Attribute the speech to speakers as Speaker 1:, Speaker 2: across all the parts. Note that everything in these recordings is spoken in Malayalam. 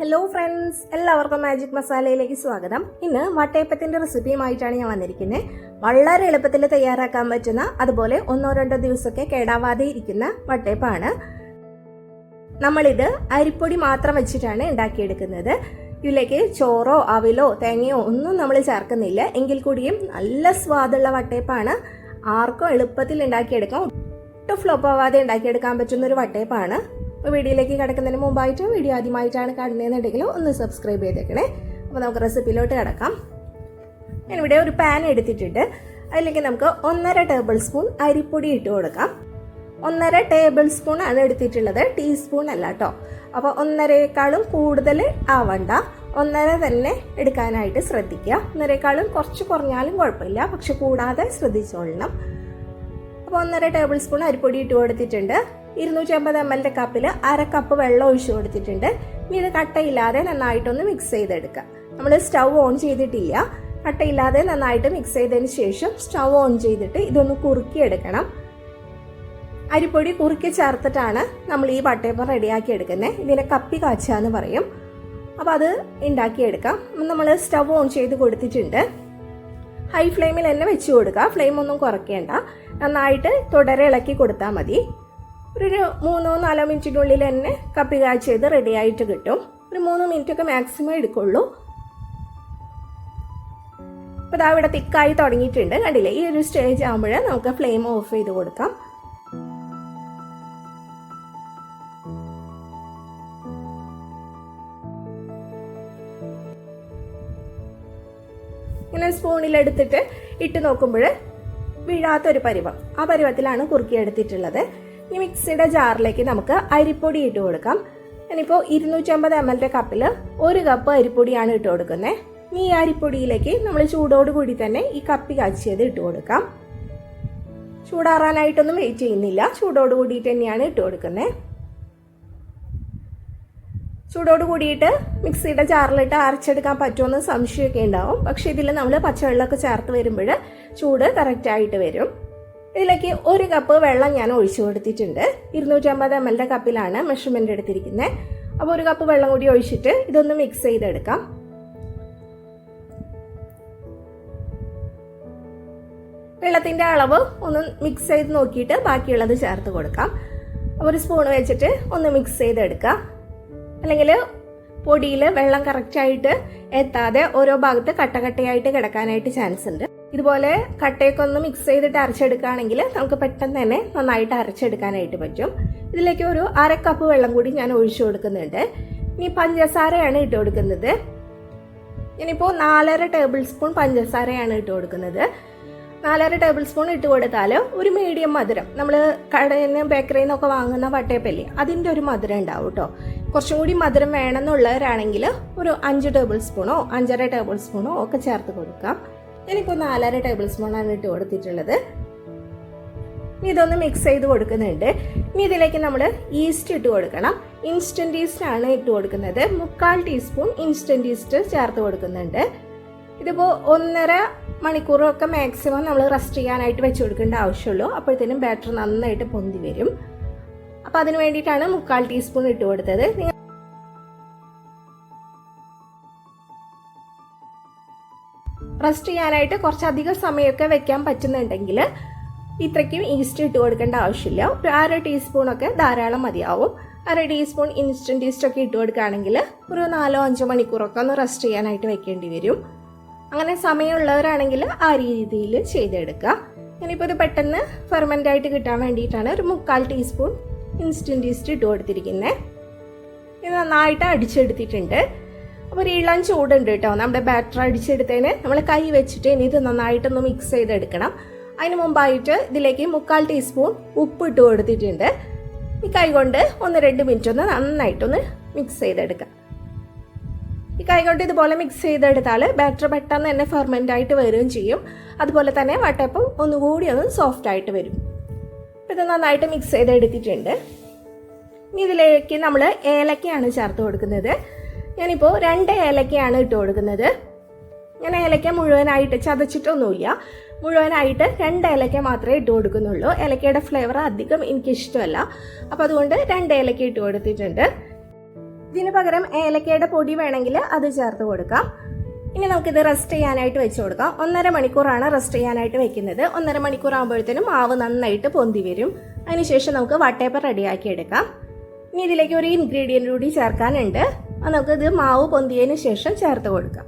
Speaker 1: ഹലോ ഫ്രണ്ട്സ് എല്ലാവർക്കും മാജിക് മസാലയിലേക്ക് സ്വാഗതം. ഇന്ന് വട്ടയപ്പത്തിന്റെ റെസിപ്പിയുമായിട്ടാണ് ഞാൻ വന്നിരിക്കുന്നത്. വളരെ എളുപ്പത്തിൽ തയ്യാറാക്കാൻ പറ്റുന്ന അതുപോലെ ഒന്നോ രണ്ടോ ദിവസമൊക്കെ കേടാവാതെ ഇരിക്കുന്ന വട്ടയപ്പാണ്. നമ്മളിത് അരിപ്പൊടി മാത്രം വെച്ചിട്ടാണ് ഉണ്ടാക്കിയെടുക്കുന്നത്. ഇതിലേക്ക് ചോറോ അവിലോ തേങ്ങയോ ഒന്നും നമ്മൾ ചേർക്കുന്നില്ല. എങ്കിൽ കൂടിയും നല്ല സ്വാദുള്ള വട്ടയപ്പാണ്. ആർക്കും എളുപ്പത്തിൽ ഉണ്ടാക്കിയെടുക്കാം. ഒട്ടും ഫ്ലോപ്പ് ആവാതെ ഉണ്ടാക്കിയെടുക്കാൻ പറ്റുന്ന ഒരു വട്ടയപ്പാണ്. അപ്പോൾ വീഡിയോയിലേക്ക് കിടക്കുന്നതിന് മുമ്പായിട്ട് വീഡിയോ ആദ്യമായിട്ടാണ് കാണുന്നതെന്നുണ്ടെങ്കിൽ ഒന്ന് സബ്സ്ക്രൈബ് ചെയ്തേക്കണേ. അപ്പോൾ നമുക്ക് റെസിപ്പിയിലോട്ട് കിടക്കാം. ഞാനിവിടെ ഒരു പാൻ എടുത്തിട്ടുണ്ട്. അതിലേക്ക് നമുക്ക് ഒന്നര ടേബിൾ സ്പൂൺ അരിപ്പൊടി ഇട്ട് കൊടുക്കാം. ഒന്നര ടേബിൾ സ്പൂൺ ആണ് എടുത്തിട്ടുള്ളത്. ടീസ്പൂൺ അല്ല കേട്ടോ അപ്പോൾ ഒന്നരയേക്കാളും കൂടുതൽ ആവണ്ട. ഒന്നര തന്നെ എടുക്കാനായിട്ട് ശ്രദ്ധിക്കുക. ഒന്നരയേക്കാളും കുറച്ച് കുറഞ്ഞാലും കുഴപ്പമില്ല. പക്ഷെ കൂടാതെ ശ്രദ്ധിച്ചോളണം. അപ്പോൾ ഒന്നര ടേബിൾ സ്പൂൺ അരിപ്പൊടി ഇട്ട് കൊടുത്തിട്ടുണ്ട്. ഇരുന്നൂറ്റി അമ്പത് എം എല്ലിന്റെ കപ്പിൽ അര കപ്പ് വെള്ളം ഒഴിച്ചു കൊടുത്തിട്ടുണ്ട്. ഇനി ഇത് കട്ടയില്ലാതെ നന്നായിട്ടൊന്ന് മിക്സ് ചെയ്തെടുക്കുക നമ്മൾ സ്റ്റൗ ഓൺ ചെയ്തിട്ടില്ല. കട്ടയില്ലാതെ നന്നായിട്ട് മിക്സ് ചെയ്തതിന് ശേഷം സ്റ്റൗ ഓൺ ചെയ്തിട്ട് ഇതൊന്ന് കുറുക്കിയെടുക്കണം. അരിപ്പൊടി കുറുക്കി ചേർത്തിട്ടാണ് നമ്മൾ ഈ വട്ടയപ്പം റെഡിയാക്കി എടുക്കുന്നത്. ഇതിനെ കപ്പി കാച്ചുക എന്ന് പറയും. അപ്പോൾ അത് ഉണ്ടാക്കിയെടുക്കാം. നമ്മൾ സ്റ്റൗ ഓൺ ചെയ്ത് കൊടുത്തിട്ടുണ്ട്. ഹൈ ഫ്ലെയിമിൽ തന്നെ വെച്ച് കൊടുക്കുക ഫ്ലെയിം ഒന്നും കുറയ്ക്കേണ്ട. നന്നായിട്ട് തുടരെ ഇളക്കി കൊടുത്താൽ മതി. ഒരു മൂന്നോ നാലോ മിനിറ്റിനുള്ളിൽ തന്നെ കപ്പി കാച്ചത് റെഡി ആയിട്ട് കിട്ടും. ഒരു മൂന്ന് മിനിറ്റ് ഒക്കെ മാക്സിമം എടുക്കുള്ളൂ. അപ്പോൾ ഇതാ ഇവിടെ തിക്കായി തുടങ്ങിയിട്ടുണ്ട്. കണ്ടില്ലേ? ഈ ഒരു സ്റ്റേജ് ആകുമ്പോൾ നമുക്ക് ഫ്ലെയിം ഓഫ് ചെയ്ത് കൊടുക്കാം. ഇങ്ങനെ സ്പൂണിലെടുത്തിട്ട് ഇട്ട് നോക്കുമ്പോൾ വീഴാത്തൊരു പരുവം. ആ പരുവത്തിലാണ് കുറുക്കി എടുത്തിട്ടുള്ളത്. ഈ മിക്സിയുടെ ജാറിലേക്ക് നമുക്ക് അരിപ്പൊടി ഇട്ട് കൊടുക്കാം. ഞാനിപ്പോൾ ഇരുന്നൂറ്റമ്പത് എം എല്ലിന്റെ കപ്പിൽ ഒരു കപ്പ് അരിപ്പൊടിയാണ് ഇട്ട് കൊടുക്കുന്നത് ഈ അരിപ്പൊടിയിലേക്ക് നമ്മൾ ചൂടോട് കൂടി തന്നെ ഈ കപ്പി കാച്ചിയത് ഇട്ട് കൊടുക്കാം. ചൂടാറാനായിട്ടൊന്നും വെയിറ്റ് ചെയ്യുന്നില്ല. ചൂടോട് കൂടിയിട്ട് തന്നെയാണ് ഇട്ട് കൊടുക്കുന്നത് ചൂടോട് കൂടിയിട്ട് മിക്സിയുടെ ജാറിലിട്ട് അരച്ചെടുക്കാൻ പറ്റുമെന്ന് സംശയമൊക്കെ ഉണ്ടാവും. പക്ഷെ ഇതിൽ നമ്മൾ പച്ചവെള്ളമൊക്കെ ചേർത്ത് വരുമ്പോൾ ചൂട് കറക്റ്റായിട്ട് വരും. ഇതിലേക്ക് ഒരു കപ്പ് വെള്ളം ഞാൻ ഒഴിച്ചു കൊടുത്തിട്ടുണ്ട്. ഇരുന്നൂറ്റമ്പത് എം എല്ലിന്റെ കപ്പിലാണ് മെഷർമെന്റ് എടുത്തിരിക്കുന്നത് അപ്പോൾ ഒരു കപ്പ് വെള്ളം കൂടി ഒഴിച്ചിട്ട് ഇതൊന്ന് മിക്സ് ചെയ്തെടുക്കാം. വെള്ളത്തിന്റെ അളവ് ഒന്ന് മിക്സ് ചെയ്ത് നോക്കിയിട്ട് ബാക്കിയുള്ളത് ചേർത്ത് കൊടുക്കാം. ഒരു സ്പൂൺ വെച്ചിട്ട് ഒന്ന് മിക്സ് ചെയ്തെടുക്കാം. അല്ലെങ്കിൽ പൊടിയിൽ വെള്ളം കറക്റ്റായിട്ട് എത്താതെ ഓരോ ഭാഗത്ത് കട്ടകട്ടയായിട്ട് കിടക്കാനായിട്ട് ചാൻസ് ഉണ്ട്. ഇതുപോലെ കട്ടയൊക്കെ ഒന്ന് മിക്സ് ചെയ്തിട്ട് അരച്ചെടുക്കുകയാണെങ്കിൽ നമുക്ക് പെട്ടെന്ന് തന്നെ നന്നായിട്ട് അരച്ചെടുക്കാനായിട്ട് പറ്റും. ഇതിലേക്ക് ഒരു അര കപ്പ് വെള്ളം കൂടി ഞാൻ ഒഴിച്ചു കൊടുക്കുന്നുണ്ട്. ഇനി പഞ്ചസാരയാണ് ഇട്ട് കൊടുക്കുന്നത്. ഞാനിപ്പോൾ നാലര ടേബിൾ സ്പൂൺ പഞ്ചസാരയാണ് ഇട്ട് കൊടുക്കുന്നത്. നാലര ടേബിൾ സ്പൂൺ ഇട്ട് കൊടുത്താൽ ഒരു മീഡിയം മധുരം. നമ്മൾ കടയിൽ നിന്ന് ബേക്കറിയിൽ നിന്നൊക്കെ വാങ്ങുന്ന വട്ടയപ്പല്ലേ അതിന്റെ ഒരു മധുരം ഉണ്ടാവും കേട്ടോ കുറച്ചും കൂടി മധുരം വേണമെന്നുള്ളവരാണെങ്കിൽ ഒരു അഞ്ച് ടേബിൾ സ്പൂണോ അഞ്ചര ടേബിൾ സ്പൂണോ ഒക്കെ ചേർത്ത് കൊടുക്കാം. ഞാനിപ്പോൾ നാലര ടേബിൾ സ്പൂണാണ് ഇട്ട് കൊടുത്തിട്ടുള്ളത്. ഇതൊന്ന് മിക്സ് ചെയ്ത് കൊടുക്കുന്നുണ്ട്. ഇനി ഇതിലേക്ക് നമ്മൾ ഈസ്റ്റ് ഇട്ട് കൊടുക്കണം. ഇൻസ്റ്റന്റ് ഈസ്റ്റ് ആണ് ഇട്ട് കൊടുക്കുന്നത്. മുക്കാൽ ടീസ്പൂൺ ഇൻസ്റ്റന്റ് ഈസ്റ്റ് ചേർത്ത് കൊടുക്കുന്നുണ്ട്. ഇതിപ്പോൾ ഒന്നര മണിക്കൂറൊക്കെ മാക്സിമം നമ്മൾ റെസ്റ്റ് ചെയ്യാനായിട്ട് വെച്ച് കൊടുക്കേണ്ട ആവശ്യമുള്ളൂ. അപ്പോഴത്തേനും ബാറ്റർ നന്നായിട്ട് പൊന്തി വരും. അപ്പോൾ അതിന് വേണ്ടിയിട്ടാണ് മുക്കാൽ ടീസ്പൂൺ ഇട്ട് കൊടുത്തത്. റെസ്റ്റ് ചെയ്യാനായിട്ട് കുറച്ചധികം സമയമൊക്കെ വെക്കാൻ പറ്റുന്നുണ്ടെങ്കിൽ ഇത്രയ്ക്കും ഈസ്റ്റ് ഇട്ട് കൊടുക്കേണ്ട ആവശ്യമില്ല. ഒരു അര ടീസ്പൂണൊക്കെ ധാരാളം മതിയാവും. അര ടീസ്പൂൺ ഇൻസ്റ്റന്റ് ഈസ്റ്റ് ഒക്കെ ഇട്ട് കൊടുക്കുകയാണെങ്കിൽ ഒരു നാലോ അഞ്ചോ മണിക്കൂറൊക്കെ ഒന്ന് റെസ്റ്റ് ചെയ്യാനായിട്ട് വെക്കേണ്ടി വരും. അങ്ങനെ സമയമുള്ളവരാണെങ്കിൽ ആ രീതിയിൽ ചെയ്തെടുക്കുക. ഞാനിപ്പോൾ ഇത് പെട്ടെന്ന് ഫെർമെന്റ് ആയിട്ട് കിട്ടാൻ വേണ്ടിയിട്ടാണ് ഒരു മുക്കാൽ ടീസ്പൂൺ ഇൻസ്റ്റന്റ് ഈസ്റ്റ് ഇട്ട് കൊടുത്തിരിക്കുന്നത്. ഇത് നന്നായിട്ട് അടിച്ചെടുത്തിട്ടുണ്ട്. അപ്പോൾ ഒരു ഇളം ചൂടുണ്ട് കേട്ടോ. നമ്മുടെ ബാറ്റർ അടിച്ചെടുത്തതിന് നമ്മൾ കൈ വെച്ചിട്ട് ഇനി ഇത് നന്നായിട്ടൊന്ന് മിക്സ് ചെയ്തെടുക്കണം. അതിന് മുമ്പായിട്ട് ഇതിലേക്ക് മുക്കാൽ ടീസ്പൂൺ ഉപ്പ് ഇട്ട് കൊടുത്തിട്ടുണ്ട്. ഈ കൈ കൊണ്ട് ഒന്ന് രണ്ട് മിനിറ്റ് ഒന്ന് നന്നായിട്ടൊന്ന് മിക്സ് ചെയ്തെടുക്കാം. ഈ കൈ കൊണ്ട് ഇതുപോലെ മിക്സ് ചെയ്തെടുത്താൽ ബാറ്റർ പെട്ടെന്ന് തന്നെ ഫെർമെന്റ് ആയിട്ട് വരികയും ചെയ്യും. അതുപോലെ തന്നെ വട്ടയപ്പം ഒന്നുകൂടി ഒന്ന് സോഫ്റ്റ് ആയിട്ട് വരും. ഇത് നന്നായിട്ട് മിക്സ് ചെയ്തെടുത്തിട്ടുണ്ട്. ഇനി ഇതിലേക്ക് നമ്മൾ ഏലക്കയാണ് ചേർത്ത് കൊടുക്കുന്നത്. ഞാനിപ്പോൾ രണ്ട് ഏലക്കയാണ് ഇട്ട് കൊടുക്കുന്നത്. ഞാൻ ഏലക്ക മുഴുവനായിട്ട് ചതച്ചിട്ടൊന്നുമില്ല. മുഴുവനായിട്ട് രണ്ട് ഏലക്ക മാത്രമേ ഇട്ട് കൊടുക്കുന്നുള്ളൂ. ഏലക്കയുടെ ഫ്ലേവർ അധികം എനിക്കിഷ്ടമല്ല. അപ്പോൾ അതുകൊണ്ട് രണ്ട് ഏലക്ക ഇട്ട് കൊടുത്തിട്ടുണ്ട്. ഇതിന് പകരം ഏലക്കയുടെ പൊടി വേണമെങ്കിൽ അത് ചേർത്ത് കൊടുക്കാം. ഇനി നമുക്കിത് റെസ്റ്റ് ചെയ്യാനായിട്ട് വെച്ച് കൊടുക്കാം. ഒന്നര മണിക്കൂറാണ് റെസ്റ്റ് ചെയ്യാനായിട്ട് വെക്കുന്നത്. ഒന്നര മണിക്കൂർ ആകുമ്പോഴത്തേനും മാവ് നന്നായിട്ട് പൊന്തി വരും. അതിനുശേഷം നമുക്ക് വട്ടയപ്പം റെഡിയാക്കി എടുക്കാം. ഇനി ഇതിലേക്ക് ഒരു ഇൻഗ്രീഡിയന്റ് കൂടി ചേർക്കാനുണ്ട്. അത് നമുക്ക് ഇത് മാവ് പൊന്തിയതിന് ശേഷം ചേർത്ത് കൊടുക്കാം.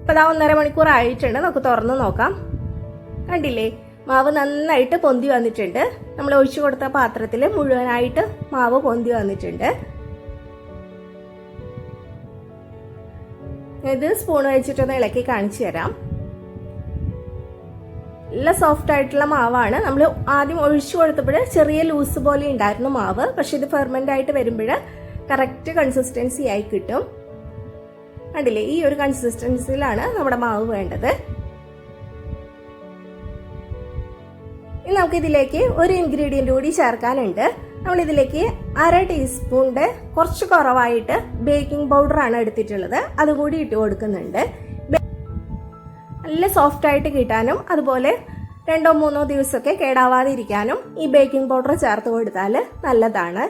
Speaker 1: അപ്പോൾ അതാ ഒന്നര മണിക്കൂർ ആയിട്ടുണ്ട്. നമുക്ക് തുറന്ന് നോക്കാം. കണ്ടില്ലേ? മാവ് നന്നായിട്ട് പൊന്തി വന്നിട്ടുണ്ട്. നമ്മൾ ഒഴിച്ചു കൊടുത്ത പാത്രത്തിൽ മുഴുവനായിട്ട് മാവ് പൊന്തി വന്നിട്ടുണ്ട്. ഇത് സ്പൂൺ വെച്ചിട്ടൊന്ന് ഇളക്കി കാണിച്ചു തരാം. നല്ല സോഫ്റ്റ് ആയിട്ടുള്ള മാവാണ്. നമ്മൾ ആദ്യം ഒഴിച്ചു കൊടുത്തപ്പോൾ ചെറിയ ലൂസ് പോലെ ഉണ്ടായിരുന്നു മാവ്. പക്ഷെ ഇത് ഫെർമെന്റ് ആയിട്ട് വരുമ്പോൾ കറക്റ്റ് കൺസിസ്റ്റൻസി ആയി കിട്ടും. കണ്ടില്ലേ ഈ ഒരു കൺസിസ്റ്റൻസിയിലാണ് നമ്മുടെ മാവ് വേണ്ടത്. ഇനി നമുക്ക് ഇതിലേക്ക് ഒരു ഇൻഗ്രീഡിയന്റ് കൂടി ചേർക്കാനുണ്ട്. നമ്മൾ ഇതിലേക്ക് അര ടീസ്പൂണിന്റെ കുറച്ച് കുറവായിട്ട് ബേക്കിംഗ് പൗഡർ ആണ് എടുത്തിട്ടുള്ളത്. അതുകൂടി ഇട്ട് കൊടുക്കുന്നുണ്ട്. നല്ല സോഫ്റ്റ് ആയിട്ട് കിട്ടാനും അതുപോലെ രണ്ടോ മൂന്നോ ദിവസമൊക്കെ കേടാവാതിരിക്കാനും ഈ ബേക്കിംഗ് പൗഡർ ചേർത്ത് കൊടുത്താൽ നല്ലതാണ്.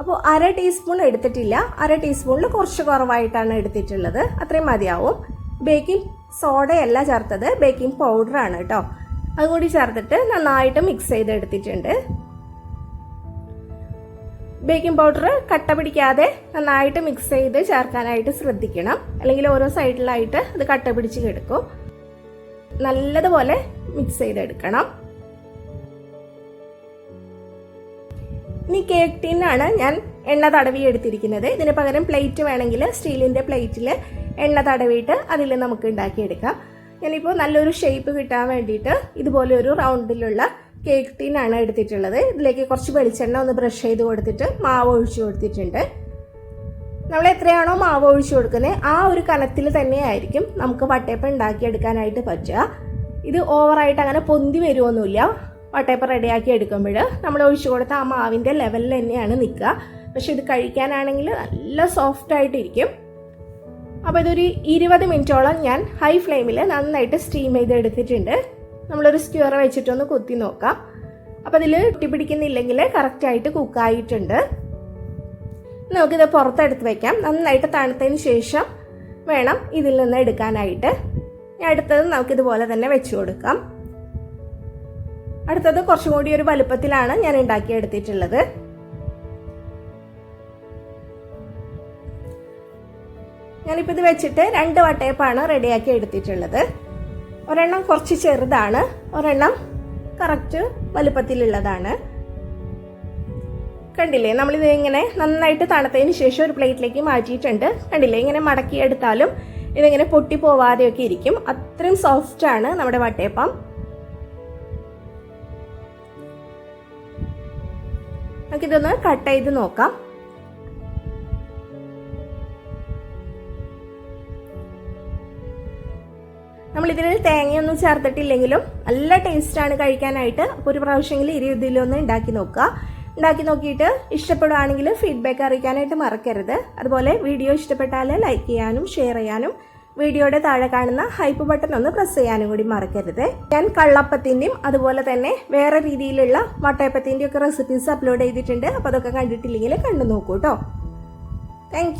Speaker 1: അപ്പോൾ അര ടീസ്പൂൺ എടുത്തിട്ടില്ല. അര ടീസ്പൂണിൽ കുറച്ച് കുറവായിട്ടാണ് എടുത്തിട്ടുള്ളത്. അത്രയും മതിയാവും. ബേക്കിംഗ് സോഡയല്ല ചേർത്തത്. ബേക്കിംഗ് പൗഡറാണ് കേട്ടോ അതുകൂടി ചേർത്തിട്ട് നന്നായിട്ട് മിക്സ് ചെയ്ത് എടുത്തിട്ടുണ്ട് ബേക്കിംഗ് പൗഡർ കട്ട പിടിക്കാതെ നന്നായിട്ട് മിക്സ് ചെയ്ത് ചേർക്കാനായിട്ട് ശ്രദ്ധിക്കണം. അല്ലെങ്കിൽ ഓരോ സൈഡിലായിട്ട് അത് കട്ട പിടിച്ച് കിടക്കും. നല്ലതുപോലെ മിക്സ് ചെയ്തെടുക്കണം. ഇനി കേക്ക് ടിന്നാണ് ഞാൻ എണ്ണ തടവി എടുത്തിരിക്കുന്നത്. ഇതിന് പകരം പ്ലേറ്റ് വേണമെങ്കിൽ സ്റ്റീലിന്റെ പ്ലേറ്റിൽ എണ്ണ തടവിയിട്ട് അതിൽ നമുക്ക് ഉണ്ടാക്കിയെടുക്കാം. ഞാനിപ്പോൾ നല്ലൊരു ഷേപ്പ് കിട്ടാൻ വേണ്ടിയിട്ട് ഇതുപോലെ ഒരു റൗണ്ടിലുള്ള കേക്ക് ടീനാണ് എടുത്തിട്ടുള്ളത്. ഇതിലേക്ക് കുറച്ച് വെളിച്ചെണ്ണ ഒന്ന് ബ്രഷ് ചെയ്ത് കൊടുത്തിട്ട് മാവ് ഒഴിച്ച് കൊടുത്തിട്ടുണ്ട്. നമ്മൾ എത്രയാണോ മാവ് ഒഴിച്ചു കൊടുക്കുന്നത് ആ ഒരു കനത്തിൽ തന്നെയായിരിക്കും നമുക്ക് വട്ടയപ്പം ഉണ്ടാക്കിയെടുക്കാനായിട്ട് പറ്റുക. ഇത് ഓവറായിട്ട് അങ്ങനെ പൊന്തി വരുമൊന്നുമില്ല വട്ടയപ്പം റെഡിയാക്കി എടുക്കുമ്പോൾ നമ്മൾ ഒഴിച്ചു കൊടുത്ത ആ മാവിന്റെ ലെവലിൽ തന്നെയാണ് നിൽക്കുക. പക്ഷെ ഇത് കഴിക്കാനാണെങ്കിൽ നല്ല സോഫ്റ്റ് ആയിട്ടിരിക്കും. അപ്പോൾ ഇതൊരു ഇരുപത് മിനിറ്റോളം ഞാൻ ഹൈ ഫ്ലെയിമിൽ നന്നായിട്ട് സ്റ്റീം ചെയ്ത് എടുത്തിട്ടുണ്ട് നമ്മളൊരു സ്ക്യൂർ വെച്ചിട്ടൊന്ന് കുത്തി നോക്കാം. അപ്പോൾ അതിൽ ഒട്ടിപ്പിടിക്കുന്നില്ലെങ്കിൽ കറക്റ്റായിട്ട് കുക്കായിട്ടുണ്ട് നമുക്കിത് പുറത്തെടുത്ത് വയ്ക്കാം നന്നായിട്ട് തണുത്തതിന് ശേഷം വേണം ഇതിൽ നിന്ന് എടുക്കാനായിട്ട്. അടുത്തത് നമുക്കിതുപോലെ തന്നെ വെച്ചു കൊടുക്കാം. അടുത്തത് കുറച്ചും കൂടി ഒരു വലുപ്പത്തിലാണ് ഞാൻ ഉണ്ടാക്കിയെടുത്തിട്ടുള്ളത്. ഞാനിപ്പോൾ ഇത് വെച്ചിട്ട് രണ്ട് വട്ടയപ്പാണ് റെഡിയാക്കി എടുത്തിട്ടുള്ളത്. ഒരെണ്ണം കുറച്ച് ചെറുതാണ് ഒരെണ്ണം കറക്റ്റ് വലുപ്പത്തിലുള്ളതാണ്. കണ്ടില്ലേ? നമ്മളിത് ഇങ്ങനെ നന്നായിട്ട് തണുത്തതിന് ശേഷം ഒരു പ്ലേറ്റിലേക്ക് മാറ്റിയിട്ടുണ്ട്. കണ്ടില്ലേ? ഇങ്ങനെ മടക്കി എടുത്താലും ഇതിങ്ങനെ പൊട്ടി പോവാതെയൊക്കെ ഇരിക്കും. അത്രയും സോഫ്റ്റ് ആണ് നമ്മുടെ വട്ടയപ്പം. നമുക്കിതൊന്ന് കട്ട് ചെയ്ത് നോക്കാം. നമ്മൾ ഇതിൽ തേങ്ങയൊന്നും ചേർത്തിട്ടില്ലെങ്കിലും നല്ല ടേസ്റ്റാണ് കഴിക്കാനായിട്ട് അപ്പോൾ ഒരു പ്രാവശ്യമെങ്കിലും ഇരു ഇതിലൊന്ന് ഉണ്ടാക്കി നോക്കുക. ഉണ്ടാക്കി നോക്കിയിട്ട് ഇഷ്ടപ്പെടുകയാണെങ്കിൽ ഫീഡ്ബാക്ക് അറിയിക്കാനായിട്ട് മറക്കരുത്. അതുപോലെ വീഡിയോ ഇഷ്ടപ്പെട്ടാൽ ലൈക്ക് ചെയ്യാനും ഷെയർ ചെയ്യാനും വീഡിയോയുടെ താഴെ കാണുന്ന ഹൈപ്പ് ബട്ടൺ ഒന്ന് പ്രസ് ചെയ്യാനും കൂടി മറക്കരുത്. ഞാൻ കള്ളപ്പത്തിന്റെയും അതുപോലെ തന്നെ വേറെ രീതിയിലുള്ള വട്ടയപ്പത്തിന്റെയും ഒക്കെ റെസിപ്പീസ് അപ്ലോഡ് ചെയ്തിട്ടുണ്ട്. അപ്പോൾ അതൊക്കെ കണ്ടിട്ടില്ലെങ്കിൽ കണ്ടു നോക്കൂ കേട്ടോ താങ്ക്